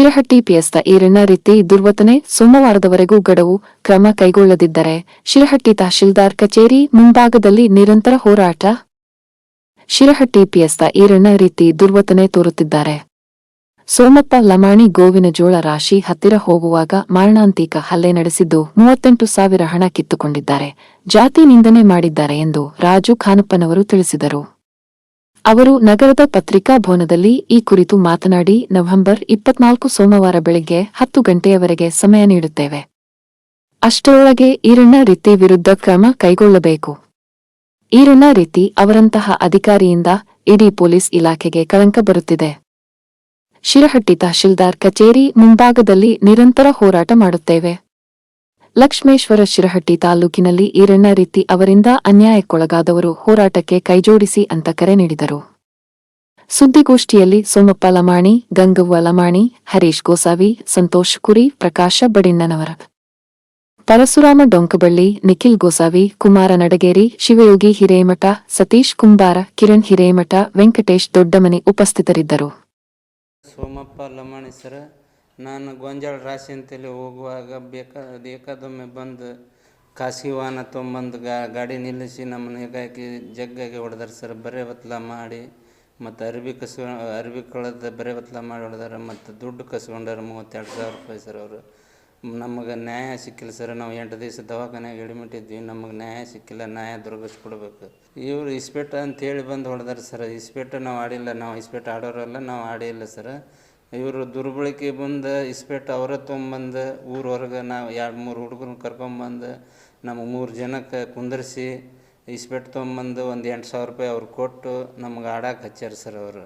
ಶಿರಹಟ್ಟಿ ಪಿಎಸ್ತ ಈರಣ್ಣ ರೀತಿ ದುರ್ವತನೆ ಸೋಮವಾರದವರೆಗೂ ಗಡವು ಕ್ರಮ ಕೈಗೊಳ್ಳದಿದ್ದರೆ ಶಿರಹಟ್ಟಿ ತಹಶೀಲ್ದಾರ್ ಕಚೇರಿ ಮುಂಭಾಗದಲ್ಲಿ ನಿರಂತರ ಹೋರಾಟ. ಶಿರಹಟ್ಟಿ ಪಿಎಸ್ತ ಈರಣ್ಣ ರೀತಿ ದುರ್ವತನೆ ತೋರುತ್ತಿದ್ದಾರೆ. ಸೋಮಪ್ಪ ಲಮಾಣಿ ಗೋವಿನ ಜೋಳ ರಾಶಿ ಹತ್ತಿರ ಹೋಗುವಾಗ ಮಾರಣಾಂತಿಕ ಹಲ್ಲೆ ನಡೆಸಿದ್ದು ಮೂವತ್ತೆಂಟು ಸಾವಿರ ಹಣ ಕಿತ್ತುಕೊಂಡಿದ್ದಾರೆ. ಜಾತಿ ನಿಂದನೆ ಮಾಡಿದ್ದಾರೆ ಎಂದು ರಾಜು ಖಾನಪ್ಪನವರು ತಿಳಿಸಿದರು. ಅವರು ನಗರದ ಪತ್ರಿಕಾ ಭವನದಲ್ಲಿ ಈ ಕುರಿತು ಮಾತನಾಡಿ, ನವೆಂಬರ್ ಇಪ್ಪತ್ನಾಲ್ಕು ಸೋಮವಾರ ಬೆಳಗ್ಗೆ ಹತ್ತು ಗಂಟೆಯವರೆಗೆ ಸಮಯ ನೀಡುತ್ತೇವೆ. ಅಷ್ಟರೊಳಗೆ ಈರಣ್ಣ ರೀತಿ ವಿರುದ್ಧ ಕ್ರಮ ಕೈಗೊಳ್ಳಬೇಕು. ಈರಣ್ಣ ರೀತಿ ಅವರಂತಹ ಅಧಿಕಾರಿಯಿಂದ ಇಡೀ ಪೊಲೀಸ್ ಇಲಾಖೆಗೆ ಕಳಂಕ ಬರುತ್ತಿದೆ. ಶಿರಹಟ್ಟಿ ತಹಶೀಲ್ದಾರ್ ಕಚೇರಿ ಮುಂಭಾಗದಲ್ಲಿ ನಿರಂತರ ಹೋರಾಟ ಮಾಡುತ್ತೇವೆ. ಲಕ್ಷ್ಮೇಶ್ವರ ಶಿರಹಟ್ಟಿ ತಾಲೂಕಿನಲ್ಲಿ ಈರಣ್ಣ ರೀತಿ ಅವರಿಂದ ಅನ್ಯಾಯಕ್ಕೊಳಗಾದವರು ಹೋರಾಟಕ್ಕೆ ಕೈಜೋಡಿಸಿ ಅಂತ ಕರೆ ನೀಡಿದರು. ಸುದ್ದಿಗೋಷ್ಠಿಯಲ್ಲಿ ಸೋಮಪ್ಪ ಲಮಾಣಿ, ಗಂಗವ್ವ ಲಮಾಣಿ, ಹರೀಶ್ ಗೋಸಾವಿ, ಸಂತೋಷ್ ಕುರಿ, ಪ್ರಕಾಶ ಬಡಿಣ್ಣನವರ. ಪರಶುರಾಮ ಡೊಂಕಬಳ್ಳಿ, ನಿಖಿಲ್ ಗೋಸಾವಿ, ಕುಮಾರ ನಡಗೇರಿ, ಶಿವಯೋಗಿ ಹಿರೇಮಠ, ಸತೀಶ್ ಕುಂಬಾರ, ಕಿರಣ್ ಹಿರೇಮಠ, ವೆಂಕಟೇಶ್ ದೊಡ್ಡಮನಿ ಉಪಸ್ಥಿತರಿದ್ದರು. ಸೋಮಪ್ಪ ಲಮಾಣಿ ಸರ ನಾನು ಗೊಂಜಾಳ ರಾಶಿ ಅಂತೇಳಿ ಹೋಗುವಾಗ ಬೇಕಾ, ಬೇಕಾದೊಮ್ಮೆ ಬಂದು ಖಾಸಗಿ ವಾಹನ ತೊಗೊಂಬಂದು ಗಾಡಿ ನಿಲ್ಲಿಸಿ ನಮ್ಮನ್ನು ಹೇಗಾಗಿ ಜಗ್ಗಾಗಿ ಹೊಡೆದಾರೆ ಸರ್. ಬರೇ ಬತ್ಲ ಮಾಡಿ ಮತ್ತು ಅರ್ಬಿ ಕಸ, ಅರ್ಬಿ ಕಳೆದ ಬರೇ ಬತ್ಲ ಮಾಡಿ ಹೊಡೆದಾರೆ ಮತ್ತು ದುಡ್ಡು ಕಸ್ಕೊಂಡಾರೆ ಮೂವತ್ತೆರಡು ಸಾವಿರ ರೂಪಾಯಿ ಸರ್ ಅವರು. ನಮಗೆ ನ್ಯಾಯ ಸಿಕ್ಕಿಲ್ಲ ಸರ್. ನಾವು ಎಂಟು ದಿವಸ ದವಾಖಾನೆಗೆ ಅಡ್ಮಿಟ್ ಇದ್ವಿ. ನಮಗೆ ನ್ಯಾಯ ಸಿಕ್ಕಿಲ್ಲ. ನ್ಯಾಯ ದೊರಕಿಸ್ಕೊಡ್ಬೇಕು ಇವರು ಇಸ್ಪೇಟ ಅಂತೇಳಿ ಬಂದು ಹೊಡೆದಾರೆ ಸರ್. ಇಸ್ಪೇಟ ನಾವು ಆಡಿಲ್ಲ. ನಾವು ಇಸ್ಪೇಟ ಆಡೋರಲ್ಲ ನಾವು ಆಡಿಲ್ಲ ಸರ್. ಇವರು ದುರ್ಬಳಕೆ ಬಂದು ಇಸ್ಪೆಟ್ ಅವರ ತೊಗೊಂಬಂದು ಊರ ಹೊರಗೆ ನಾವು ಎರಡು ಮೂರು ಹುಡುಗರನ್ನ ಕರ್ಕೊಂಬಂದು ನಮ್ಮ ಮೂರು ಜನಕ್ಕೆ ಕುಂದರ್ಸಿ ಇಸ್ಪೆಟ್ ತೊಗೊಂಬಂದು ಒಂದು ಎಂಟು ಸಾವಿರ ರೂಪಾಯಿ ಅವ್ರು ಕೊಟ್ಟು ನಮ್ಗೆ ಆಡಕ್ಕೆ ಹಚ್ಚ್ಯಾರ ಸರ್ ಅವರು.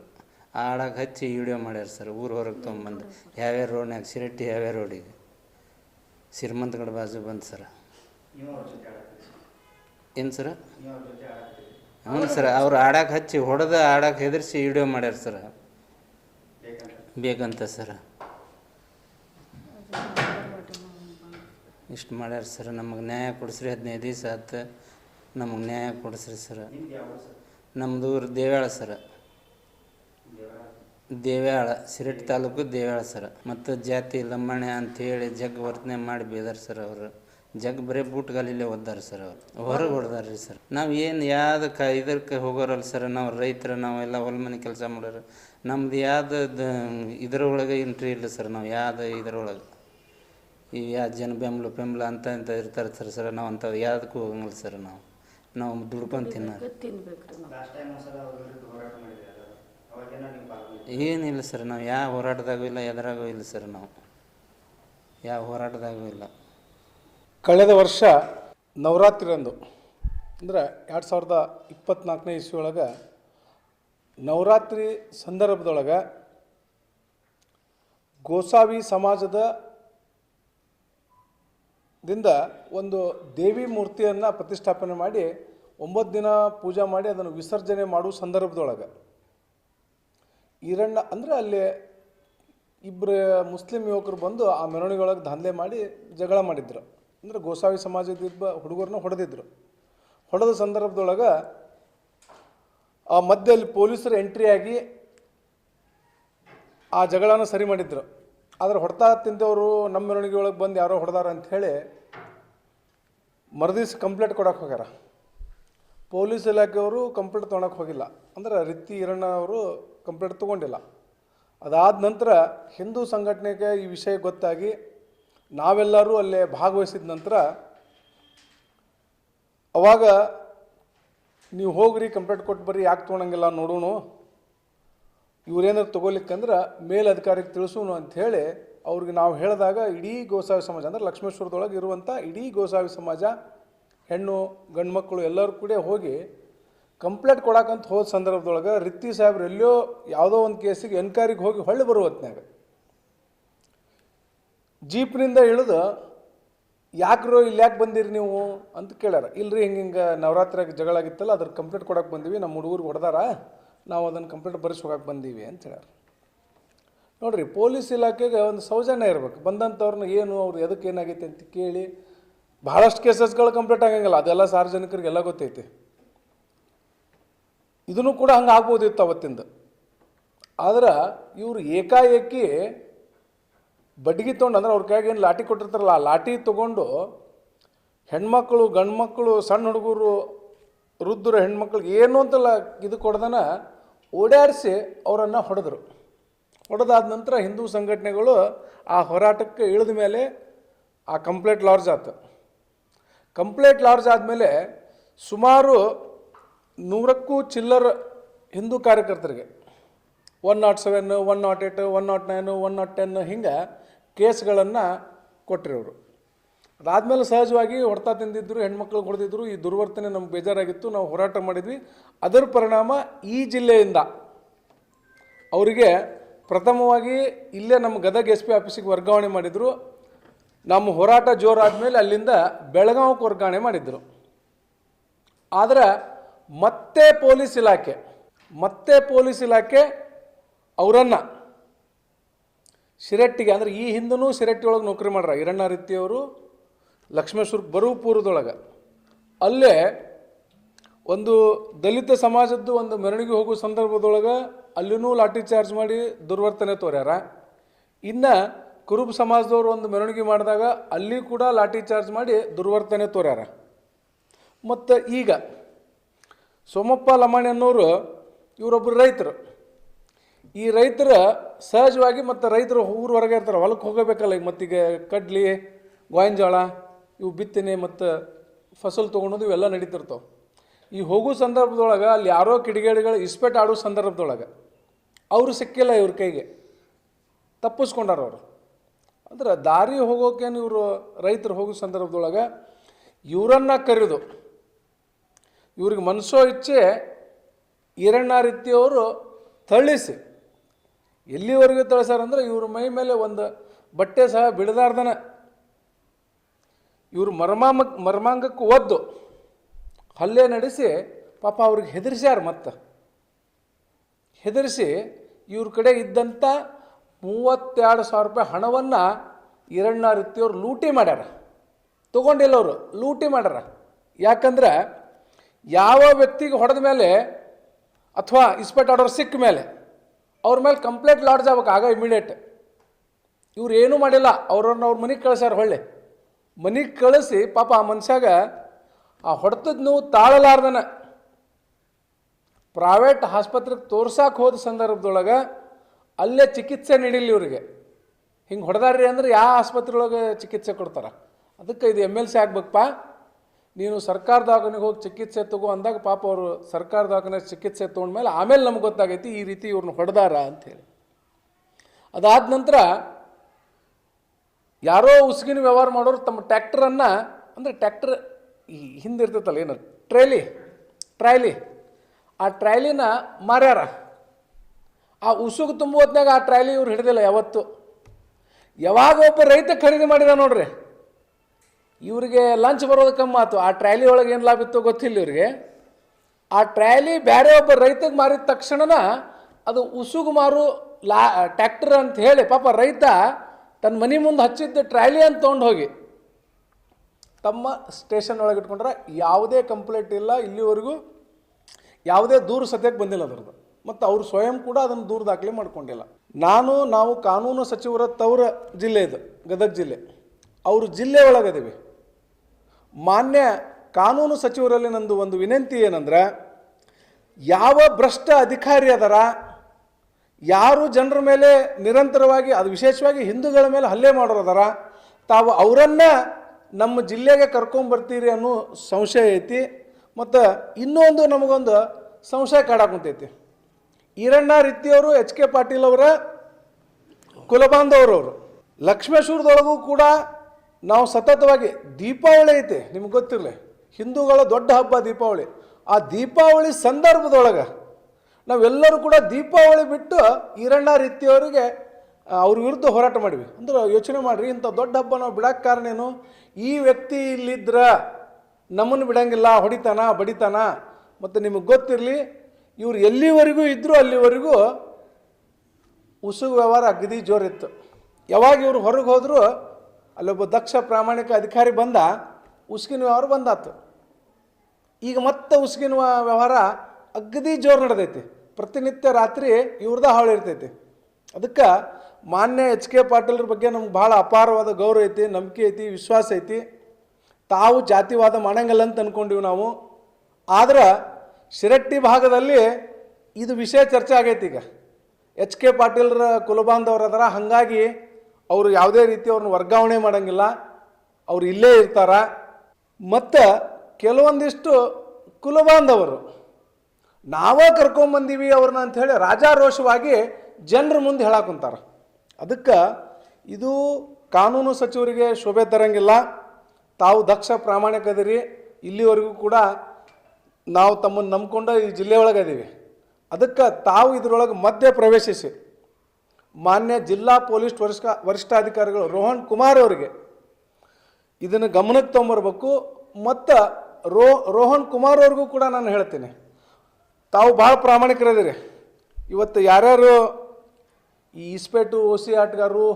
ಆಡಕ್ಕೆ ಹಚ್ಚಿ ವಿಡಿಯೋ ಮಾಡ್ಯಾರ ಸರ್ ಊರ ಹೊರಗೆ ತೊಗೊಂಬಂದು ಯಾವ್ಯಾವ ರೋಡ್ನ್ಯಾಗ, ಸಿರಟ್ಟಿ ಯಾವ್ಯಾವ ರೋಡಿಗೆ? ಸಿರಿಮಂತಗಡ ಬಾಜು ಬಂದು ಸರ್. ಏನು ಸರ? ಹ್ಞೂ ಸರ್, ಅವ್ರು ಆಡಕ್ಕೆ ಹಚ್ಚಿ ಹೊಡೆದು ಆಡಕ್ಕೆ ಹೆದರ್ಸಿ ವಿಡಿಯೋ ಮಾಡ್ಯಾರ ಸರ್. ಬೇಕಂತ ಸರ್. ಇಷ್ಟು ಮಾಡ್ಯಾರ ಸರ್, ನಮಗೆ ನ್ಯಾಯ ಕೊಡಿಸ್ರಿ ಹದಿನೈದು ದಿವಸ ಆತು, ನಮಗೆ ನ್ಯಾಯ ಕೊಡಿಸ್ರಿ ಸರ್. ನಮ್ಮದು ದೇವ್ಯಾಳ ಸರ್. ದೇವ್ಯಾಳ, ಸಿರಟ್ ತಾಲೂಕು ದೇವ್ಯಾಳ ಸರ್. ಮತ್ತು ಜಾತಿ ಲಂಬಾಣಿ ಅಂಥೇಳಿ ಜಗ್ ವರ್ತನೆ ಮಾಡಿ ಬೀದಾರ ಸರ್ ಅವರು. ಜಗ್ ಬರೀ ಬೂಟ್ಗಾಲಿಲ್ಲೇ ಒದ್ದಾರ ಸರ್ ಅವ್ರು. ಹೊರಗೆ ಹೊಡೆದಾರ ರೀ ಸರ್. ನಾವು ಏನು ಯಾವ್ದಕ್ಕೆ ಇದಕ್ಕೆ ಹೋಗೋರಲ್ಲ ಸರ್, ನಾವು ರೈತರು, ನಾವೆಲ್ಲ ಹೊಲ ಮನೆ ಕೆಲಸ ಮಾಡೋರು. ನಮ್ದು ಯಾವ್ದು ಇದರೊಳಗೆ ಎಂಟ್ರಿ ಇಲ್ಲ ಸರ್ ನಾವು ಯಾವ್ದು ಇದರೊಳಗೆ. ಈ ಯಾವ ಜನ ಬೆಂಬಲ ಬೆಂಬಲ ಅಂತ ಅಂತ ಇರ್ತಾರೆ ಸರ್ ಸರ್ ನಾವು ಅಂಥವು ಯಾವ್ದಕ್ಕೂ ಹೋಗಂಗಿಲ್ಲ ಸರ್ ನಾವು. ನಾವು ದುಡ್ಕೊಂಡು ತಿನ್ನೋರು. ಏನಿಲ್ಲ ಸರ್ ನಾವು ಯಾವ ಹೋರಾಟದಾಗೂ ಇಲ್ಲ ಎದರಾಗೂ ಇಲ್ಲ ಸರ್ ನಾವು. ಯಾವ ಹೋರಾಟದಾಗೂ ಇಲ್ಲ. ಕಳೆದ ವರ್ಷ ನವರಾತ್ರಿರಂದು ಅಂದರೆ ಎರಡು ಸಾವಿರದ ಇಪ್ಪತ್ತ್ನಾಲ್ಕನೇ ಇಸ್ವಿ ಒಳಗೆ ನವರಾತ್ರಿ ಸಂದರ್ಭದೊಳಗೆ ಗೋಸಾವಿ ಸಮಾಜದ ದಿಂದ ಒಂದು ದೇವಿ ಮೂರ್ತಿಯನ್ನು ಪ್ರತಿಷ್ಠಾಪನೆ ಮಾಡಿ ಒಂಬತ್ತು ದಿನ ಪೂಜೆ ಮಾಡಿ ಅದನ್ನು ವಿಸರ್ಜನೆ ಮಾಡುವ ಸಂದರ್ಭದೊಳಗೆ. ಈರಣ್ಣ ಅಂದರೆ ಅಲ್ಲಿ ಇಬ್ಬರು ಮುಸ್ಲಿಂ ಯುವಕರು ಬಂದು ಆ ಮೆರವಣಿಗೆಯೊಳಗೆ ದಂಧೆ ಮಾಡಿ ಜಗಳ ಮಾಡಿದ್ರು. ಅಂದರೆ ಗೋಸಾವಿ ಸಮಾಜದ ಇಬ್ಬ ಹುಡುಗರನ್ನ ಹೊಡೆದಿದ್ರು. ಹೊಡೆದ ಸಂದರ್ಭದೊಳಗೆ ಆ ಮಧ್ಯದಲ್ಲಿ ಪೊಲೀಸರು ಆಗಿ ಆ ಜಗಳನ ಸರಿ ಮಾಡಿದ್ರು. ಆದರೆ ಹೊಡೆತಾ ತಿಂದವರು ನಮ್ಮ ಮೆರವಣಿಗೆ ಒಳಗೆ ಬಂದು ಯಾರೋ ಹೊಡೆದಾರ ಅಂಥೇಳಿ ಮರದಿವ್ಸ ಕಂಪ್ಲೇಂಟ್ ಕೊಡೋಕೆ ಹೋಗ್ಯಾರ. ಪೊಲೀಸ್ ಇಲಾಖೆಯವರು ಕಂಪ್ಲೇಂಟ್ ತೊಗೊಳಕ್ಕೆ ಹೋಗಿಲ್ಲ. ಅಂದ್ರೆ ರಿತ್ತಿ ಇರಣ್ಣ ಅವರು ಕಂಪ್ಲೇಂಟ್ ತೊಗೊಂಡಿಲ್ಲ. ಅದಾದ ನಂತರ ಹಿಂದೂ ಸಂಘಟನೆಗೆ ಈ ವಿಷಯ ಗೊತ್ತಾಗಿ ನಾವೆಲ್ಲರೂ ಅಲ್ಲೇ ಭಾಗವಹಿಸಿದ ನಂತರ ಅವಾಗ ನೀವು ಹೋಗ್ರಿ, ಕಂಪ್ಲೇಂಟ್ ಕೊಟ್ಟು ಬರ್ರಿ, ಯಾಕೆ ತೊಗೊಳಂಗಿಲ್ಲ ನೋಡೋಣ. ಇವ್ರೇನಾದ್ರು ತೊಗೊಲಿಕ್ಕಂದ್ರೆ ಮೇಲಧಿಕಾರಿಗೆ ತಿಳಿಸೋಣ ಅಂಥೇಳಿ ಅವ್ರಿಗೆ ನಾವು ಹೇಳಿದಾಗ ಇಡೀ ಗೋಸಾವಿ ಸಮಾಜ, ಅಂದ್ರೆ ಲಕ್ಷ್ಮೇಶ್ವರದೊಳಗೆ ಇರುವಂಥ ಇಡೀ ಗೋಸಾವಿ ಸಮಾಜ, ಹೆಣ್ಣು, ಗಂಡು ಮಕ್ಕಳು ಎಲ್ಲರೂ ಕೂಡ ಹೋಗಿ ಕಂಪ್ಲೇಂಟ್ ಕೊಡಕ್ಕಂತ ಹೋದ ಸಂದರ್ಭದೊಳಗೆ ರಿತ್ತಿ ಸಾಹೇಬ್ರು ಎಲ್ಲೋ ಯಾವುದೋ ಒಂದು ಕೇಸಿಗೆ ಎನ್ಕ್ವೈರಿಗೆ ಹೋಗಿ ಹೊಳ್ಳಿ ಬರುವ ಹೊತ್ನ್ಯಾಗ. ಜೀಪ್ನಿಂದ ಇಳಿದು ಯಾಕ್ರೋ ಇಲ್ಲಿ ಯಾಕೆ ಬಂದಿರಿ ನೀವು ಅಂತ ಕೇಳ್ಯಾರ. ಇಲ್ಲರಿ ಹಿಂಗೆ ಹಿಂಗೆ ನವರಾತ್ರಿಯಾಗ ಜಗಳ ಆಗಿತ್ತಲ್ಲ, ಅದ್ರ ಕಂಪ್ಲೀಟ್ ಕೊಡಕ್ಕೆ ಬಂದೀವಿ ನಮ್ಮ ಹುಡುಗರು ಹೊಡೆದಾರ, ನಾವು ಅದನ್ನು ಕಂಪ್ಲೀಟ್ ಬರೆಸಿ ಬಂದೀವಿ ಅಂತ ಹೇಳ್ಯಾರ. ನೋಡ್ರಿ, ಪೊಲೀಸ್ ಇಲಾಖೆಗೆ ಒಂದು ಸೌಜನ್ಯ ಇರಬೇಕು. ಬಂದಂಥವ್ರನ್ನ ಏನು, ಅವ್ರು ಎದಕ್ಕೆ ಏನಾಗೈತೆ ಅಂತ ಕೇಳಿ ಭಾಳಷ್ಟು ಕೇಸಸ್ಗಳು ಕಂಪ್ಲೀಟ್ ಆಗಂಗಿಲ್ಲ. ಅದೆಲ್ಲ ಸಾರ್ವಜನಿಕರಿಗೆಲ್ಲ ಗೊತ್ತೈತಿ. ಇದನ್ನು ಕೂಡ ಹಂಗೆ ಆಗ್ಬೋದಿತ್ತು ಅವತ್ತಿಂದ. ಆದ್ರೆ ಇವರು ಏಕಾಏಕಿ ಬಡ್ಗಿ ತೊಗೊಂಡು ಅಂದ್ರೆ ಅವ್ರ ಕೈಗೆ ಏನು ಲಾಠಿ ಕೊಟ್ಟಿರ್ತಾರಲ್ಲ, ಆ ಲಾಠಿ ತೊಗೊಂಡು ಹೆಣ್ಮಕ್ಳು, ಗಂಡ್ಮಕ್ಳು, ಸಣ್ಣ ಹುಡುಗರು, ವೃದ್ಧರು, ಹೆಣ್ಮಕ್ಳಿಗೆ ಏನು ಅಂತಲ್ಲ ಇದು ಕೊಡ್ದನ ಓಡಾಡಿಸಿ ಅವರನ್ನು ಹೊಡೆದ್ರು. ಹೊಡೆದಾದ ನಂತರ ಹಿಂದೂ ಸಂಘಟನೆಗಳು ಆ ಹೋರಾಟಕ್ಕೆ ಇಳಿದ ಮೇಲೆ ಆ ಕಂಪ್ಲೇಂಟ್ ಲಾರ್ಜ್ ಆಯ್ತು ಕಂಪ್ಲೇಂಟ್ ಲಾರ್ಜ್ ಆದಮೇಲೆ ಸುಮಾರು ನೂರಕ್ಕೂ ಚಿಲ್ಲರ್ ಹಿಂದೂ ಕಾರ್ಯಕರ್ತರಿಗೆ, one nought seven, one nought eight, one nought nine, one nought ten ಹಿಂಗೆ ಕೇಸ್ಗಳನ್ನು ಕೊಟ್ಟಿರೋರು. ಅದಾದಮೇಲೆ ಸಹಜವಾಗಿ ಹೊಡೆತ ತಿಂದಿದ್ದರು ಹೆಣ್ಮಕ್ಳಿಗೆ ಹೊಡೆದಿದ್ರು, ಈ ದುರ್ವರ್ತನೆ ನಮ್ಗೆ ಬೇಜಾರಾಗಿತ್ತು, ನಾವು ಹೋರಾಟ ಮಾಡಿದ್ವಿ. ಅದರ ಪರಿಣಾಮ ಈ ಜಿಲ್ಲೆಯಿಂದ ಅವರಿಗೆ ಪ್ರಥಮವಾಗಿ ಇಲ್ಲೇ ನಮ್ಮ ಗದಗ ಎಸ್ ಪಿ ಆಫೀಸಿಗೆ ವರ್ಗಾವಣೆ ಮಾಡಿದರು. ನಮ್ಮ ಹೋರಾಟ ಜೋರಾದ ಮೇಲೆ ಅಲ್ಲಿಂದ ಬೆಳಗಾವಿಗೆ ವರ್ಗಾವಣೆ ಮಾಡಿದ್ರು. ಆದರೆ ಮತ್ತೆ ಪೊಲೀಸ್ ಇಲಾಖೆ, ಮತ್ತೆ ಪೊಲೀಸ್ ಇಲಾಖೆ ಅವರನ್ನು ಶಿರಟ್ಟಿಗೆ, ಅಂದರೆ ಈ ಹಿಂದೂ ಶಿರಟ್ಟಿ ಒಳಗೆ ನೌಕರಿ ಮಾಡ್ರ. ಹಿರಣ್ಣ ರೀತಿಯವರು ಲಕ್ಷ್ಮೇಶ್ವರ ಬರೋ ಪೂರ್ವದೊಳಗೆ. ಅಲ್ಲೇ ಒಂದು ದಲಿತ ಸಮಾಜದ್ದು ಒಂದು ಮೆರವಣಿಗೆ ಹೋಗೋ ಸಂದರ್ಭದೊಳಗೆ ಅಲ್ಲಿನೂ ಲಾಠಿ ಚಾರ್ಜ್ ಮಾಡಿ ದುರ್ವರ್ತನೆ ತೋರ್ಯಾರ. ಇನ್ನು ಕುರುಬ್ ಸಮಾಜದವರು ಒಂದು ಮೆರವಣಿಗೆ ಮಾಡಿದಾಗ ಅಲ್ಲಿ ಕೂಡ ಲಾಠಿ ಚಾರ್ಜ್ ಮಾಡಿ ದುರ್ವರ್ತನೆ ತೋರ್ಯಾರ. ಮತ್ತು ಈಗ ಸೋಮಪ್ಪ ಲಮಾಣಿ ಅನ್ನೋರು ಇವರೊಬ್ಬರು ರೈತರು. ಈ ರೈತರ ಸಹಜವಾಗಿ ಮತ್ತು ರೈತರು ಊರು ಹೊರಗೆ ಇರ್ತಾರೆ, ಹೊಲಕ್ಕೆ ಹೋಗಬೇಕಲ್ಲ ಈಗ ಮತ್ತೀಗ ಕಡ್ಲಿ ಗೋವಿನ ಜೋಳ ಇವು ಬಿತ್ತನೆ ಮತ್ತು ಫಸಲು ತೊಗೊಳೋದು ಇವೆಲ್ಲ ನಡೀತಿರ್ತಾವೆ. ಈ ಹೋಗೋ ಸಂದರ್ಭದೊಳಗೆ ಅಲ್ಲಿ ಯಾರೋ ಕಿಡಿಗೇಡಿಗಳು ಇಸ್ಪೆಟ್ ಆಡೋ ಸಂದರ್ಭದೊಳಗೆ ಅವರು ಸಿಕ್ಕಿಲ್ಲ ಇವ್ರ ಕೈಗೆ. ತಪ್ಪಿಸ್ಕೊಂಡಾರ ಅವರು. ಅಂದ್ರೆ ದಾರಿ ಹೋಗೋಕೇನು ಇವರು ರೈತರು ಹೋಗೋ ಸಂದರ್ಭದೊಳಗೆ ಇವರನ್ನ ಕರೆದು, ಇವ್ರಿಗೆ ಮನಸ್ಸೋ ಇಚ್ಛೆ, ಈರಣ್ಣ ರೀತಿಯವರು ತಳ್ಳಿಸಿ ಎಲ್ಲಿವರೆಗೂ ತಳಿಸಾರಂದ್ರೆ ಇವ್ರ ಮೈ ಮೇಲೆ ಒಂದು ಬಟ್ಟೆ ಸಹ ಬಿಡದಾರ್ದನ ಇವರು ಮರ್ಮಾಮ, ಮರ್ಮಾಂಗಕ್ಕೆ ಒದ್ದು. ಹಲ್ಲೆ ನಡೆಸಿ ಪಾಪ ಅವ್ರಿಗೆ ಹೆದರ್ಸ್ಯಾರ ಮತ್ತೆ. ಹೆದರಿಸಿ ಇವ್ರ ಕಡೆ ಇದ್ದಂಥ ಮೂವತ್ತೆರಡು ಸಾವಿರ ರೂಪಾಯಿ ಹಣವನ್ನು ಈರಣ್ಣ ರೀತಿಯವ್ರು ಲೂಟಿ ಮಾಡ್ಯಾರ. ತೊಗೊಂಡಿಲ್ಲ ಅವರು, ಲೂಟಿ ಮಾಡ್ಯಾರ. ಯಾಕಂದ್ರೆ ಯಾವ ವ್ಯಕ್ತಿಗೆ ಹೊಡೆದ ಮೇಲೆ ಅಥವಾ ಇಸ್ಪೆಟ್ ಆಡೋರು ಸಿಕ್ಕ ಮೇಲೆ ಅವ್ರ ಮೇಲೆ ಕಂಪ್ಲೇಂಟ್ ಲಾಡ್ಜ್ ಆಗ್ಬೇಕು, ಆಗ ಇಮಿಡಿಯೇಟ್ ಇವ್ರು ಏನೂ ಮಾಡಿಲ್ಲ, ಅವ್ರನ್ನ ಅವ್ರ ಮನೆಗೆ ಕಳಿಸ್ಯಾರ ಹೊಳ್ಳಿ. ಮನೆಗೆ ಕಳಿಸಿ, ಪಾಪ ಆ ಮನುಷ್ಯಾಗ ಆ ಹೊಡೆತದ ನೋವು ತಾಳಲಾರ್ದನ. ಪ್ರೈವೇಟ್ ಆಸ್ಪತ್ರೆಗೆ ತೋರ್ಸಕ್ಕೆ ಹೋದ ಸಂದರ್ಭದೊಳಗೆ ಅಲ್ಲೇ ಚಿಕಿತ್ಸೆ ನೀಡಿಲ್ಲ ಇವರಿಗೆ. ಹಿಂಗೆ ಹೊಡೆದಾರ್ರಿ ಅಂದ್ರೆ ಯಾವ ಆಸ್ಪತ್ರೆ ಒಳಗೆ ಚಿಕಿತ್ಸೆ ಕೊಡ್ತಾರೆ? ಅದಕ್ಕೆ ಇದು ಎಂ ಎಲ್ ಸಿ ಆಗ್ಬೇಕಪ್ಪ ನೀನು ಸರ್ಕಾರ ದವಾಖಾನೆಗೆ ಹೋಗಿ ಚಿಕಿತ್ಸೆ ತಗೋ ಅಂದಾಗ ಪಾಪ ಅವರು ಸರ್ಕಾರ ದವಾಖಾನೆ ಚಿಕಿತ್ಸೆ ತೊಗೊಂಡ್ಮೇಲೆ ಆಮೇಲೆ ನಮ್ಗೆ ಗೊತ್ತಾಗೈತಿ ಈ ರೀತಿ ಇವ್ರನ್ನ ಹೊಡೆದಾರ ಅಂಥೇಳಿ. ಅದಾದ ನಂತರ ಯಾರೋ ಉಸುಗಿನ ವ್ಯವಹಾರ ಮಾಡೋರು ತಮ್ಮ ಟ್ಯಾಕ್ಟ್ರನ್ನು ಅಂದರೆ ಟ್ಯಾಕ್ಟರ್ ಈ ಹಿಂದೆ ಇರ್ತೈತಲ್ಲ ಏನು ಟ್ರೈಲಿ ಟ್ರಾಯ್ಲಿ ಆ ಟ್ರಾಯ್ಲಿನ ಮಾರ್ಯಾರ. ಆ ಉಸುಗು ತುಂಬುವತ್ನಾಗ ಆ ಟ್ರಾಯ್ಲಿ ಇವ್ರು ಹಿಡಿದಿಲ್ಲ ಯಾವತ್ತು. ಯಾವಾಗ ಒಬ್ಬ ರೈತ ಖರೀದಿ ಮಾಡಿದ ನೋಡ್ರಿ. ಇವ್ರಿಗೆ ಲಂಚ್ ಬರೋದು ಕಮ್ಮಿ ಆಯ್ತು ಆ ಟ್ರ್ಯಾಲಿ ಒಳಗೆ ಏನು ಲಾಭ ಇತ್ತು ಗೊತ್ತಿಲ್ಲ ಇವ್ರಿಗೆ. ಆ ಟ್ರ್ಯಾಲಿ ಬೇರೆ ಒಬ್ಬ ರೈತಗೆ ಮಾರಿದ ತಕ್ಷಣನ ಅದು ಉಸುಗು ಮಾರು ಲಾ ಟ್ಯಾಕ್ಟರ್ ಅಂತ ಹೇಳಿ, ಪಾಪ ರೈತ ತನ್ನ ಮನೆ ಮುಂದೆ ಹಚ್ಚಿದ್ದ ಟ್ರ್ಯಾಲಿ ಅಂತ ತೊಗೊಂಡು ಹೋಗಿ. ತಮ್ಮ ಸ್ಟೇಷನ್ ಒಳಗೆ ಇಟ್ಕೊಂಡ್ರೆ ಯಾವುದೇ ಕಂಪ್ಲೇಂಟ್ ಇಲ್ಲ, ಇಲ್ಲಿವರೆಗೂ ಯಾವುದೇ ದೂರು ಸದ್ಯಕ್ಕೆ ಬಂದಿಲ್ಲ ಅದರದ್ದು. ಮತ್ತು ಅವರು ಸ್ವಯಂ ಕೂಡ ಅದನ್ನು ದೂರ ದಾಖಲೆ ಮಾಡ್ಕೊಂಡಿಲ್ಲ. ನಾನು, ನಾವು ಕಾನೂನು ಸಚಿವರ ತವರ ಜಿಲ್ಲೆ ಇದು, ಗದಗ ಜಿಲ್ಲೆ. ಅವರು ಜಿಲ್ಲೆ ಒಳಗದಿವೆ. ಮಾನ್ಯ ಕಾನೂನು ಸಚಿವರಲ್ಲಿ ನಂದು ಒಂದು ವಿನಂತಿ ಏನಂದ್ರೆ, ಯಾವ ಭ್ರಷ್ಟ ಅಧಿಕಾರಿ ಅದರ, ಯಾರು ಜನರ ಮೇಲೆ ನಿರಂತರವಾಗಿ, ಅದು ವಿಶೇಷವಾಗಿ ಹಿಂದೂಗಳ ಮೇಲೆ ಹಲ್ಲೆ ಮಾಡೋರು ಅದಾರ, ತಾವು ಅವರನ್ನ ನಮ್ಮ ಜಿಲ್ಲೆಗೆ ಕರ್ಕೊಂಬರ್ತೀರಿ ಅನ್ನೋ ಸಂಶಯ ಐತಿ, ಮತ್ತು ಇನ್ನೊಂದು ನಮಗೊಂದು ಸಂಶಯ ಕಾಡಾಕುಂತೈತಿ ಈರಣ್ಣ ರೀತಿಯವರು ಎಚ್ ಕೆ ಪಾಟೀಲ್ ಅವರ ಕುಲಬಾಂಧವರವರು. ಲಕ್ಷ್ಮೇಶ್ವರದೊಳಗೂ ಕೂಡ ನಾವು ಸತತವಾಗಿ ದೀಪಾವಳಿ ಐತೆ, ನಿಮ್ಗೆ ಗೊತ್ತಿರಲಿ. ಹಿಂದೂಗಳ ದೊಡ್ಡ ಹಬ್ಬ ದೀಪಾವಳಿ. ಆ ದೀಪಾವಳಿ ಸಂದರ್ಭದೊಳಗೆ ನಾವೆಲ್ಲರೂ ಕೂಡ ದೀಪಾವಳಿ ಬಿಟ್ಟು ಈರಣ್ಣ ರೀತಿಯವರಿಗೆ ಅವ್ರ ವಿರುದ್ಧ ಹೋರಾಟ ಮಾಡಿವಿ ಅಂದ್ರೆ ಯೋಚನೆ ಮಾಡಿರಿ, ಇಂಥ ದೊಡ್ಡ ಹಬ್ಬ ನಾವು ಬಿಡಕ್ಕೆ ಕಾರಣ ಏನು? ಈ ವ್ಯಕ್ತಿ ಇಲ್ಲಿದ್ರ ನಮ್ಮನ್ನು ಬಿಡಂಗಿಲ್ಲ, ಹೊಡಿತಾನ, ಬಡಿತಾನ. ಮತ್ತು ನಿಮಗೆ ಗೊತ್ತಿರಲಿ, ಇವ್ರು ಎಲ್ಲಿವರೆಗೂ ಇದ್ದರೂ ಅಲ್ಲಿವರೆಗೂ ಉಸುಗು ವ್ಯವಹಾರ, ಅಗದಿ ಜೋರಿತ್ತು. ಯಾವಾಗ ಇವರು ಹೊರಗೆ ಹೋದರೂ ಅಲ್ಲೊಬ್ಬ ದಕ್ಷ ಪ್ರಾಮಾಣಿಕ ಅಧಿಕಾರಿ ಬಂದ ಉಸ್ಕಿನ ವ್ಯವಹಾರ ಬಂದಾತು. ಈಗ ಮತ್ತೆ ಉಸುಕಿನ ವ್ಯವಹಾರ ಅಗದಿ ಜೋರು ನಡೆದೈತಿ. ಪ್ರತಿನಿತ್ಯ ರಾತ್ರಿ ಇವ್ರದ ಹಾಳು ಇರ್ತೈತಿ. ಅದಕ್ಕೆ ಮಾನ್ಯ ಎಚ್ ಕೆ ಪಾಟೀಲ್ರ ಬಗ್ಗೆ ನಮ್ಗೆ ಭಾಳ ಅಪಾರವಾದ ಗೌರವ ಐತಿ, ನಂಬಿಕೆ ಐತಿ, ವಿಶ್ವಾಸ ಐತಿ. ತಾವು ಜಾತಿವಾದ ಮಾಡಂಗಿಲ್ಲ ಅಂತ ಅಂದ್ಕೊಂಡಿವಿ ನಾವು. ಆದ್ರೆ ಶಿರಟ್ಟಿ ಭಾಗದಲ್ಲಿ ಇದು ವಿಷಯ ಚರ್ಚೆ ಆಗೈತಿ ಈಗ. ಎಚ್ ಕೆ ಪಾಟೀಲ್ರ ಕುಲಬಾಂಧವ್ರು ಅದರ ಹಾಗಾಗಿ ಅವರು ಯಾವುದೇ ರೀತಿ ಅವ್ರನ್ನ ವರ್ಗಾವಣೆ ಮಾಡಂಗಿಲ್ಲ, ಅವ್ರು ಇಲ್ಲೇ ಇರ್ತಾರ. ಮತ್ತು ಕೆಲವೊಂದಿಷ್ಟು ಕುಲಬಾಂಧವರು, ನಾವೇ ಕರ್ಕೊಂಬಂದೀವಿ ಅವ್ರನ್ನ ಅಂಥೇಳಿ ರಾಜಾರೋಷವಾಗಿ ಜನರ ಮುಂದೆ ಹೇಳಾಕುಂತಾರೆ ಅದಕ್ಕೆ ಇದು ಕಾನೂನು ಸಚಿವರಿಗೆ ಶೋಭೆ ತರಂಗಿಲ್ಲ. ತಾವು ದಕ್ಷ ಪ್ರಾಮಾಣಿಕ ಅದೀರಿ ಇಲ್ಲಿವರೆಗೂ ಕೂಡ ನಾವು ತಮ್ಮನ್ನು ನಂಬ್ಕೊಂಡು ಈ ಜಿಲ್ಲೆ ಒಳಗೆ ಅದೀವಿ ಅದಕ್ಕೆ ತಾವು ಇದರೊಳಗೆ ಮಧ್ಯ ಪ್ರವೇಶಿಸಿ ಮಾನ್ಯ ಜಿಲ್ಲಾ ಪೊಲೀಸ್ ವರಿಷ್ಠ ವರಿಷ್ಠಾಧಿಕಾರಿಗಳು ರೋಹನ್ ಕುಮಾರ್ ಅವರಿಗೆ ಇದನ್ನು ಗಮನಕ್ಕೆ ತೊಗೊಂಬರ್ಬೇಕು. ಮತ್ತು ರೋ ರೋಹನ್ ಕುಮಾರ್ ಅವ್ರಿಗೂ ಕೂಡ ನಾನು ಹೇಳ್ತೀನಿ. ತಾವು ಭಾಳ ಪ್ರಾಮಾಣಿಕರದಿರಿ ಇವತ್ತು ಯಾರ್ಯಾರು ಈ ಇಸ್ಪೇಟು ಓಸಿ ಆಟಗಾರರು,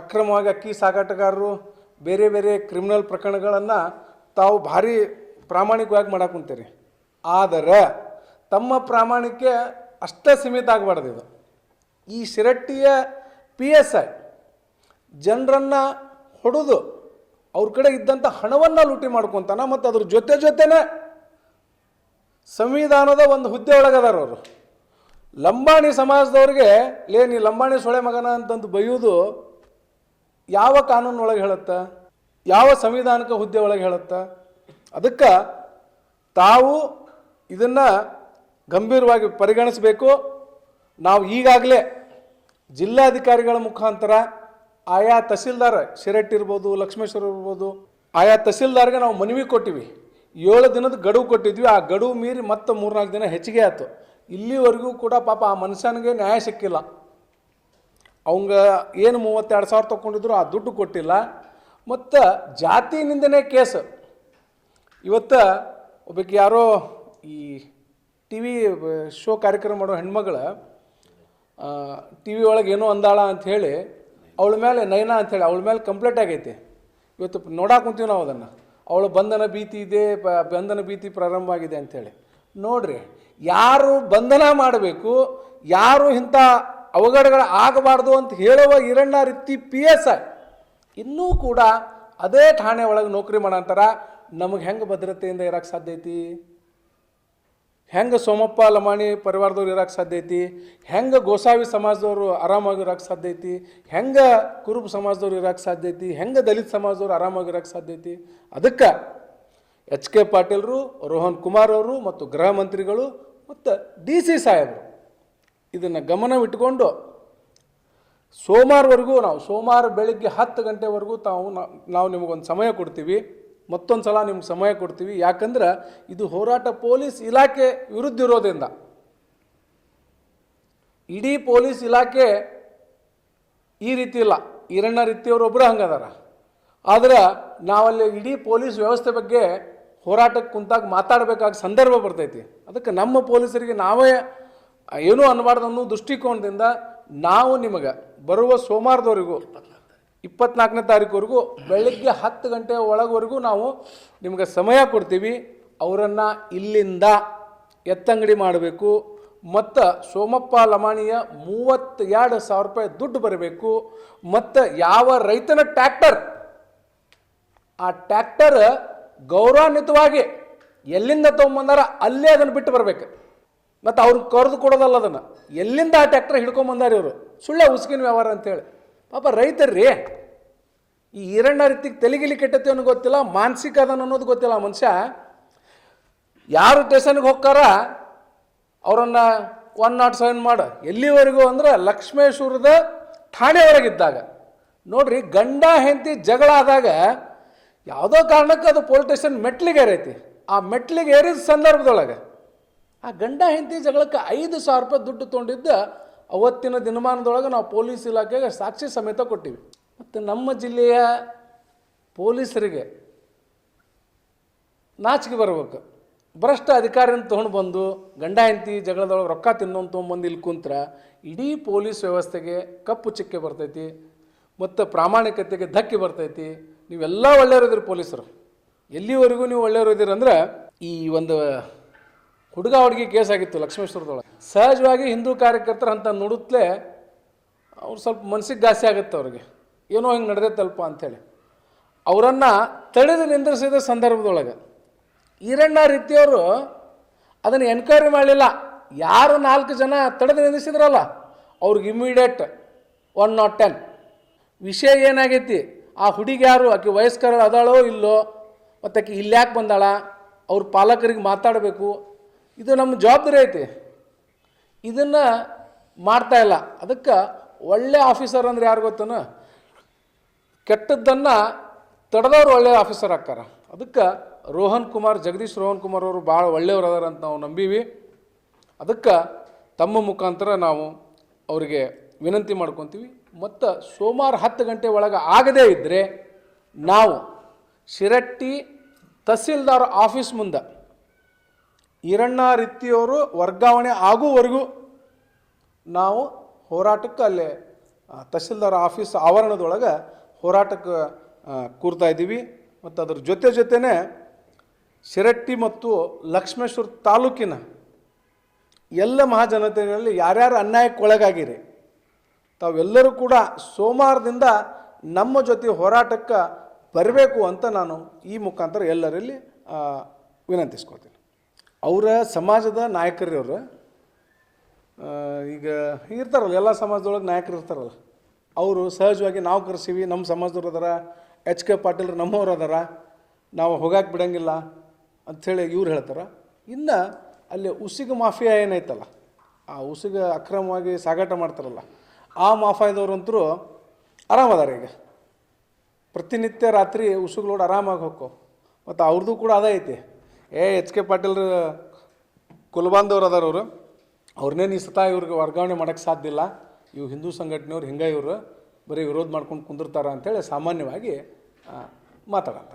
ಅಕ್ರಮವಾಗಿ ಅಕ್ಕಿ ಸಾಗಾಟಗಾರರು, ಬೇರೆ ಬೇರೆ ಕ್ರಿಮಿನಲ್ ಪ್ರಕರಣಗಳನ್ನು ತಾವು ಭಾರಿ ಪ್ರಾಮಾಣಿಕವಾಗಿ ಮಾಡಕ್ಕೆ ಆದರೆ ತಮ್ಮ ಪ್ರಾಮಾಣಿಕೆ ಅಷ್ಟೇ ಸೀಮಿತ ಆಗಬಾರ್ದು ಇದು. ಈ ಶಿರಟ್ಟಿಯ ಪಿ ಎಸ್ ಐ ಜನರನ್ನು ಹೊಡೆದು ಅವ್ರ ಕಡೆ ಇದ್ದಂಥ ಹಣವನ್ನು ಲೂಟಿ ಮಾಡ್ಕೊತಾನ ಮತ್ತು ಅದ್ರ ಜೊತೆ ಜೊತೆನೇ ಸಂವಿಧಾನದ ಒಂದು ಹುದ್ದೆ ಒಳಗದಾರ ಅವರು. ಲಂಬಾಣಿ ಸಮಾಜದವ್ರಿಗೆ, ಲೇ ನೀ ಲಂಬಾಣಿ ಸೊಳೆ ಮಗನ ಅಂತಂದು ಬೈಯೋದು ಯಾವ ಕಾನೂನು ಒಳಗೆ ಹೇಳುತ್ತ? ಯಾವ ಸಂವಿಧಾನಕ ಹುದ್ದೆ ಒಳಗೆ ಹೇಳುತ್ತ? ಅದಕ್ಕೆ ತಾವು ಇದನ್ನು ಗಂಭೀರವಾಗಿ ಪರಿಗಣಿಸಬೇಕು. ನಾವು ಈಗಾಗಲೇ ಜಿಲ್ಲಾಧಿಕಾರಿಗಳ ಮುಖಾಂತರ ಆಯಾ ತಹಸೀಲ್ದಾರ್ ಶಿರಟ್ಟಿ ಇರ್ಬೋದು, ಲಕ್ಷ್ಮೇಶ್ವರ ಇರ್ಬೋದು, ಆಯಾ ತಹಸೀಲ್ದಾರ್ಗೆ ನಾವು ಮನವಿ ಕೊಟ್ಟಿವಿ. ಏಳು ದಿನದ ಗಡುವು ಕೊಟ್ಟಿದ್ವಿ. ಆ ಗಡುವು ಮೀರಿ ಮತ್ತೆ ಮೂರ್ನಾಲ್ಕು ದಿನ ಹೆಚ್ಚಿಗೆ ಆಯ್ತು. ಇಲ್ಲಿವರೆಗೂ ಕೂಡ ಪಾಪ ಆ ಮನುಷ್ಯನಿಗೆ ನ್ಯಾಯ ಸಿಕ್ಕಿಲ್ಲ. ಅವಂಗ ಏನು ಮೂವತ್ತೆರಡು ಸಾವಿರ ತೊಗೊಂಡಿದ್ರು ಆ ದುಡ್ಡು ಕೊಟ್ಟಿಲ್ಲ. ಮತ್ತು ಜಾತಿ ನಿಂದನೆ ಕೇಸ್. ಇವತ್ತು ಒಬ್ಬಕ್ಕೆ ಯಾರೋ ಈ ಟಿ ವಿ ಶೋ ಕಾರ್ಯಕ್ರಮ ಮಾಡೋ ಹೆಣ್ಮಗಳು ಟಿ ವಿ ಒಳಗೆ ಏನೋ ಅಂದಾಳ ಅಂತ ಹೇಳಿ ಅವಳ ಮೇಲೆ ನಯನ ಅಂಥೇಳಿ ಅವಳ ಮೇಲೆ ಕಂಪ್ಲೇಂಟ್ ಆಗೈತೆ. ಇವತ್ತು ನೋಡಾಕ್ ಕುಂತೀವಿ ನಾವು ಅದನ್ನು. ಅವಳು ಬಂಧನ ಭೀತಿ ಇದೆ ಬಂಧನ ಭೀತಿ ಪ್ರಾರಂಭ ಆಗಿದೆ ಅಂಥೇಳಿ ನೋಡ್ರಿ, ಯಾರು ಬಂಧನ ಮಾಡಬೇಕು, ಯಾರು ಇಂಥ ಅವಘಡಗಳು ಆಗಬಾರ್ದು ಅಂತ ಹೇಳುವ ಹಿರಣ್ಣ ರೀತಿ ಪಿ ಎಸ್ ಇನ್ನೂ ಕೂಡ ಅದೇ ಠಾಣೆ ಒಳಗೆ ನೌಕರಿ ಮಾಡಂತಾರ ನಮಗೆ ಹೆಂಗೆ ಭದ್ರತೆಯಿಂದ ಇರಕ್ಕೆ ಸಾಧ್ಯ ಐತಿ? ಹೆಂಗೆ ಸೋಮಪ್ಪ, ಲಮಾಣಿ ಪರಿವಾರದವ್ರು ಇರೋಕ್ಕೆ ಸಾಧ್ಯ ಐತಿ? ಹೆಂಗೆ ಗೋಸಾವಿ ಸಮಾಜದವರು ಆರಾಮಾಗಿ ಇರೋಕ್ಕೆ ಸಾಧ್ಯ ಐತಿ? ಹೆಂಗೆ ಕುರುಬ ಸಮಾಜದವ್ರು ಇರೋಕ್ಕೆ ಸಾಧ್ಯ ಐತಿ? ಹೆಂಗೆ ದಲಿತ ಸಮಾಜದವ್ರು ಆರಾಮಾಗಿ ಇರಕ್ಕೆ ಸಾಧ್ಯ ಐತಿ? ಅದಕ್ಕೆ ಎಚ್ ಕೆ ಪಾಟೀಲ್ರು, ರೋಹನ್ ಕುಮಾರ್ ಅವರು ಮತ್ತು ಗೃಹ ಮಂತ್ರಿಗಳು ಮತ್ತು ಡಿ ಸಿ ಸಾಹೇಬರು. ಇದನ್ನು ಗಮನವಿಟ್ಟುಕೊಂಡು ಸೋಮವಾರವರೆಗೂ ನಾವು ಸೋಮವಾರ ಬೆಳಗ್ಗೆ ಹತ್ತು ಗಂಟೆವರೆಗೂ ತಾವು ನಾವು ನಿಮಗೊಂದು ಸಮಯ ಕೊಡ್ತೀವಿ. ಮತ್ತೊಂದು ಸಲ ನಿಮ್ಗೆ ಸಮಯ ಕೊಡ್ತೀವಿ. ಯಾಕಂದ್ರೆ ಇದು ಹೋರಾಟ ಪೊಲೀಸ್ ಇಲಾಖೆ ವಿರುದ್ಧ ಇರೋದ್ರಿಂದ. ಇಡೀ ಪೊಲೀಸ್ ಇಲಾಖೆ ಈ ರೀತಿ ಇಲ್ಲ. ಈರಣ್ಣ ರೀತಿಯವರು ಒಬ್ಬರು ಹಂಗದಾರ. ಆದ್ರೆ ನಾವಲ್ಲಿ ಇಡೀ ಪೊಲೀಸ್ ವ್ಯವಸ್ಥೆ ಬಗ್ಗೆ ಹೋರಾಟಕ್ಕೆ ಕುಂತಾಗ ಮಾತಾಡಬೇಕಾದ ಸಂದರ್ಭ ಬರ್ತೈತಿ. ಅದಕ್ಕೆ ನಮ್ಮ ಪೊಲೀಸರಿಗೆ ನಾವೇ ಏನೂ ಅನ್ನಬಾರ್ದು ಅನ್ನೋ ದೃಷ್ಟಿಕೋನದಿಂದ ನಾವು ನಿಮಗೆ ಬರುವ ಸೋಮವಾರದವರೆಗೂ ಇಪ್ಪತ್ನಾಲ್ಕನೇ ತಾರೀಕುವರೆಗೂ ಬೆಳಗ್ಗೆ ಹತ್ತು ಗಂಟೆ ಒಳಗವರೆಗೂ ನಾವು ನಿಮಗೆ ಸಮಯ ಕೊಡ್ತೀವಿ. ಅವರನ್ನು ಇಲ್ಲಿಂದ ಎತ್ತಂಗಡಿ ಮಾಡಬೇಕು. ಮತ್ತು ಸೋಮಪ್ಪ ಲಮಾಣಿಯ ಮೂವತ್ತೆರಡು ಸಾವಿರ ರೂಪಾಯಿ ದುಡ್ಡು ಬರಬೇಕು. ಮತ್ತು ಯಾವ ರೈತನ ಟ್ಯಾಕ್ಟರ್ ಆ ಟ್ಯಾಕ್ಟರ್ ಗೌರವಾನ್ವಿತವಾಗಿ ಎಲ್ಲಿಂದ ತೊಗೊಂಬಂದಾರ ಅಲ್ಲೇ ಅದನ್ನು ಬಿಟ್ಟು ಬರಬೇಕು. ಮತ್ತು ಅವ್ರಿಗೆ ಕರೆದು ಕೊಡೋದಲ್ಲ ಅದನ್ನು. ಎಲ್ಲಿಂದ ಆ ಟ್ಯಾಕ್ಟರ್ ಹಿಡ್ಕೊಂಬಂದಾರ ಇವರು? ಸುಳ್ಳೆ ಉಸ್ಕಿನ ವ್ಯವಹಾರ ಅಂತೇಳಿ. ಪಾಪ ರೈತರ್ರಿ, ಈ ಈರಣ್ಣ ರೀತಿಗೆ ತೆಲಿಗಿಲಿ ಕೆಟ್ಟತಿ ಅನ್ನೋ ಗೊತ್ತಿಲ್ಲ, ಮಾನಸಿಕ ಅದನ್ನು ಅನ್ನೋದು ಗೊತ್ತಿಲ್ಲ ಮನುಷ್ಯ. ಯಾರು ಟೇಷನ್ಗೆ ಹೋಗ್ತಾರ, ಅವರನ್ನು ಒನ್ ನಾಟ್ ಸೆವೆನ್ ಮಾಡು. ಎಲ್ಲಿವರೆಗೂ ಅಂದ್ರೆ ಲಕ್ಷ್ಮೇಶ್ವರದ ಠಾಣೆ ಒಳಗಿದ್ದಾಗ ನೋಡ್ರಿ, ಗಂಡ ಹೆಂಡತಿ ಜಗಳ ಆದಾಗ ಯಾವುದೋ ಕಾರಣಕ್ಕೆ ಅದು ಪೊಲೀಸ್ ಸ್ಟೇಷನ್ ಮೆಟ್ಲಿಗೆ ಏರೈತಿ. ಆ ಮೆಟ್ಲಿಗೆ ಏರಿದ ಸಂದರ್ಭದೊಳಗೆ ಆ ಗಂಡ ಹೆಂಡತಿ ಜಗಳಕ್ಕೆ ಐದು ಸಾವಿರ ರೂಪಾಯಿ ದುಡ್ಡು ತೊಗೊಂಡಿದ್ದ ಅವತ್ತಿನ ದಿನಮಾನದೊಳಗೆ ನಾವು ಪೊಲೀಸ್ ಇಲಾಖೆಗೆ ಸಾಕ್ಷಿ ಸಮೇತ ಕೊಟ್ಟಿವಿ. ಮತ್ತು ನಮ್ಮ ಜಿಲ್ಲೆಯ ಪೊಲೀಸರಿಗೆ ನಾಚಿಕೆ ಬರಬೇಕು. ಭ್ರಷ್ಟ ಅಧಿಕಾರಿನ ತೊಗೊಂಡು ಬಂದು ಗಂಡ ಹೆಂಡತಿ ಜಗಳದೊಳಗೆ ರೊಕ್ಕ ತಿನ್ನೋನ್ ತೊಗೊಂಬಂದು ಇಲ್ಲಿ ಕುಂತ್ರ ಇಡೀ ಪೊಲೀಸ್ ವ್ಯವಸ್ಥೆಗೆ ಕಪ್ಪು ಚಿಕ್ಕೆ ಬರ್ತೈತಿ, ಮತ್ತು ಪ್ರಾಮಾಣಿಕತೆಗೆ ಧಕ್ಕೆ ಬರ್ತೈತಿ. ನೀವೆಲ್ಲ ಒಳ್ಳೆಯವ್ರಿದ್ದೀರಿ ಪೊಲೀಸರು. ಎಲ್ಲಿವರೆಗೂ ನೀವು ಒಳ್ಳೆಯವ್ರಿದ್ದೀರಿ ಅಂದ್ರೆ ಈ ಒಂದು ಹುಡುಗ ಹುಡುಗಿ ಕೇಸ್ ಆಗಿತ್ತು ಲಕ್ಷ್ಮೇಶ್ವರದೊಳಗೆ. ಸಹಜವಾಗಿ ಹಿಂದೂ ಕಾರ್ಯಕರ್ತರು ಅಂತ ನೋಡುತ್ತಲೇ ಅವ್ರು ಸ್ವಲ್ಪ ಮನಸ್ಸಿಗೆ ಗಾಸಿ ಆಗುತ್ತೆ ಅವ್ರಿಗೆ. ಏನೋ ಹಿಂಗೆ ನಡೆದೈತಲ್ಪ ಅಂಥೇಳಿ. ಅವರನ್ನು ತಡೆದು ನಿಂದ್ರಿಸಿದ ಸಂದರ್ಭದೊಳಗೆ ಈರಣ್ಣ ರೀತಿಯವರು ಅದನ್ನು ಎನ್ಕ್ವೈರಿ ಮಾಡಲಿಲ್ಲ. ಯಾರು ನಾಲ್ಕು ಜನ ತಡೆದು ನಿಂದಿಸಿದ್ರಲ್ಲ ಅವ್ರಿಗೆ ಇಮ್ಮಿಡಿಯೇಟ್ ಒನ್ ನಾಟ್ ಟೆನ್. ವಿಷಯ ಏನಾಗೈತಿ? ಆ ಹುಡುಗಿ ಯಾರು? ಆಕೆ ವಯಸ್ಕರ ಅದಾಳೋ ಇಲ್ಲೋ? ಮತ್ತು ಆಕೆ ಇಲ್ಯಾಕೆ ಬಂದಾಳ? ಅವ್ರ ಪಾಲಕರಿಗೆ ಮಾತಾಡಬೇಕು? ಇದು ನಮ್ಮ ಜವಾಬ್ದಾರಿ ಐತಿ. ಇದನ್ನು ಮಾಡ್ತಾ ಇಲ್ಲ. ಅದಕ್ಕೆ ಒಳ್ಳೆ ಆಫೀಸರ್ ಅಂದ್ರೆ ಯಾರು ಗೊತ್ತನ? ಕೆಟ್ಟದ್ದನ್ನು ತಡೆದವ್ರು ಒಳ್ಳೆಯ ಆಫೀಸರ್ ಆಗ್ತಾರೆ. ಅದಕ್ಕೆ ರೋಹನ್ ಕುಮಾರ್, ಜಗದೀಶ್ ರೋಹನ್ ಕುಮಾರ್ ಅವರು ಭಾಳ ಒಳ್ಳೆಯವ್ರು ಅದಾರ ಅಂತ ನಾವು ನಂಬೀವಿ. ಅದಕ್ಕೆ ತಮ್ಮ ಮುಖಾಂತರ ನಾವು ಅವರಿಗೆ ವಿನಂತಿ ಮಾಡ್ಕೊತೀವಿ. ಮತ್ತು ಸೋಮವಾರ ಹತ್ತು ಗಂಟೆ ಒಳಗೆ ಆಗದೇ ಇದ್ದರೆ ನಾವು ಶಿರಟ್ಟಿ ತಹಸೀಲ್ದಾರ್ ಆಫೀಸ್ ಮುಂದೆ ಈರಣ್ಣ ರೀತಿಯವರು ವರ್ಗಾವಣೆ ಆಗುವವರೆಗೂ ನಾವು ಹೋರಾಟಕ್ಕೆ ಅಲ್ಲಿ ತಹಸೀಲ್ದಾರ್ ಆಫೀಸ್ ಆವರಣದೊಳಗೆ ಹೋರಾಟಕ್ಕೆ ಕೂರ್ತಾ ಇದ್ದೀವಿ. ಮತ್ತು ಅದ್ರ ಜೊತೆ ಜೊತೆನೇ ಶಿರಟ್ಟಿ ಮತ್ತು ಲಕ್ಷ್ಮೇಶ್ವರ ತಾಲೂಕಿನ ಎಲ್ಲ ಮಹಾಜನತೆಗಳಲ್ಲಿ ಯಾರ್ಯಾರು ಅನ್ಯಾಯಕ್ಕೆ ಒಳಗಾಗಿರಿ, ತಾವೆಲ್ಲರೂ ಕೂಡ ಸೋಮವಾರದಿಂದ ನಮ್ಮ ಜೊತೆ ಹೋರಾಟಕ್ಕೆ ಬರಬೇಕು ಅಂತ ನಾನು ಈ ಮುಖಾಂತರ ಎಲ್ಲರಲ್ಲಿ ವಿನಂತಿಸ್ಕೊಳ್ತೀನಿ. ಅವರ ಸಮಾಜದ ನಾಯಕರು ಅವರು ಈಗ ಇರ್ತಾರಲ್ಲ, ಎಲ್ಲ ಸಮಾಜದೊಳಗೆ ನಾಯಕರು ಇರ್ತಾರಲ್ಲ. ಅವರು ಸಹಜವಾಗಿ ನಾವು ಕರೆಸೀವಿ ನಮ್ಮ ಸಮಾಜದವ್ರು ಅದಾರ, ಎಚ್ ಕೆ ಪಾಟೀಲ್ರು ನಮ್ಮವ್ರು ಅದಾರ, ನಾವು ಹೋಗಕ್ಕೆ ಬಿಡಂಗಿಲ್ಲ ಅಂಥೇಳಿ ಇವ್ರು ಹೇಳ್ತಾರೆ. ಇನ್ನು ಅಲ್ಲಿ ಉಸಿಗ ಮಾಫಿಯಾ ಏನೈತಲ್ಲ, ಆ ಉಸಿಗ ಅಕ್ರಮವಾಗಿ ಸಾಗಾಟ ಮಾಡ್ತಾರಲ್ಲ, ಆ ಮಾಫಿಯಾದವ್ರಂತರೂ ಆರಾಮದಾರ ಈಗ. ಪ್ರತಿನಿತ್ಯ ರಾತ್ರಿ ಉಸುಗ್ಲೋಡ್ ಆರಾಮಾಗಿ ಹೋಕ್ಕೋ. ಮತ್ತು ಅವ್ರದ್ದು ಕೂಡ ಅದೇ ಐತಿ. ಏ, ಎಚ್ ಕೆ ಪಾಟೀಲ್ರು ಕುಲ್ಬಾಂದವ್ರು ಅದಾರ ಅವರು. ಅವ್ರನ್ನೇನು ಈ ಸತ ಇವ್ರಿಗೆ ವರ್ಗಾವಣೆ ಮಾಡೋಕ್ಕೆ ಸಾಧ್ಯ ಇಲ್ಲ. ಇವು ಹಿಂದೂ ಸಂಘಟನೆಯವ್ರು ಹಿಂಗೆ ಇವರು. ಬರೀ ವಿರೋಧ ಮಾಡ್ಕೊಂಡು ಕುಂದಿರ್ತಾರ ಅಂತೇಳಿ ಸಾಮಾನ್ಯವಾಗಿ ಮಾತಾಡತ್ತಾರೆ